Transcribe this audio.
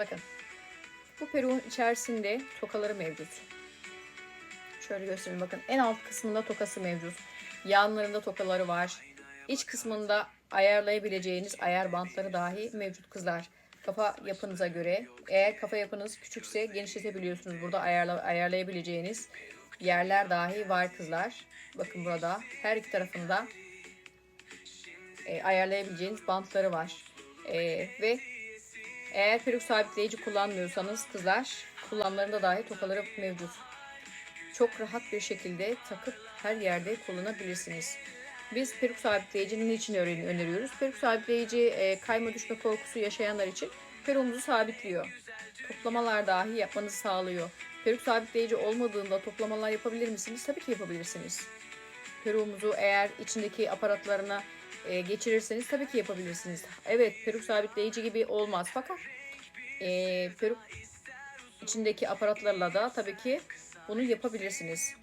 Bakın. Bu peruğun içerisinde tokaları mevcut. Şöyle göstereyim bakın. En alt kısmında tokası mevcut. Yanlarında tokaları var. İç kısmında ayarlayabileceğiniz ayar bantları dahi mevcut kızlar. Kafa yapınıza göre. Eğer kafa yapınız küçükse genişletebiliyorsunuz. Burada ayarla, ayarlayabileceğiniz yerler dahi var kızlar. Bakın burada her iki tarafında e, ayarlayabileceğiniz bantları var. E, ve eğer peruk sabitleyici kullanmıyorsanız kızlar kullanımlarında dahi tokaları mevcut. Çok rahat bir şekilde takıp her yerde kullanabilirsiniz. Biz peruk sabitleyicinin için öneriyoruz? Peruk sabitleyici e, kayma düşme korkusu yaşayanlar için peruğumuzu sabitliyor. Toplamalar dahi yapmanızı sağlıyor. Peruk sabitleyici olmadığında toplamalar yapabilir misiniz? Tabii ki yapabilirsiniz. Peruğumuzu eğer içindeki aparatlarına e, geçirirseniz tabii ki yapabilirsiniz. Evet peruk sabitleyici gibi olmaz fakat e, peruk içindeki aparatlarla da tabii ki bunu yapabilirsiniz.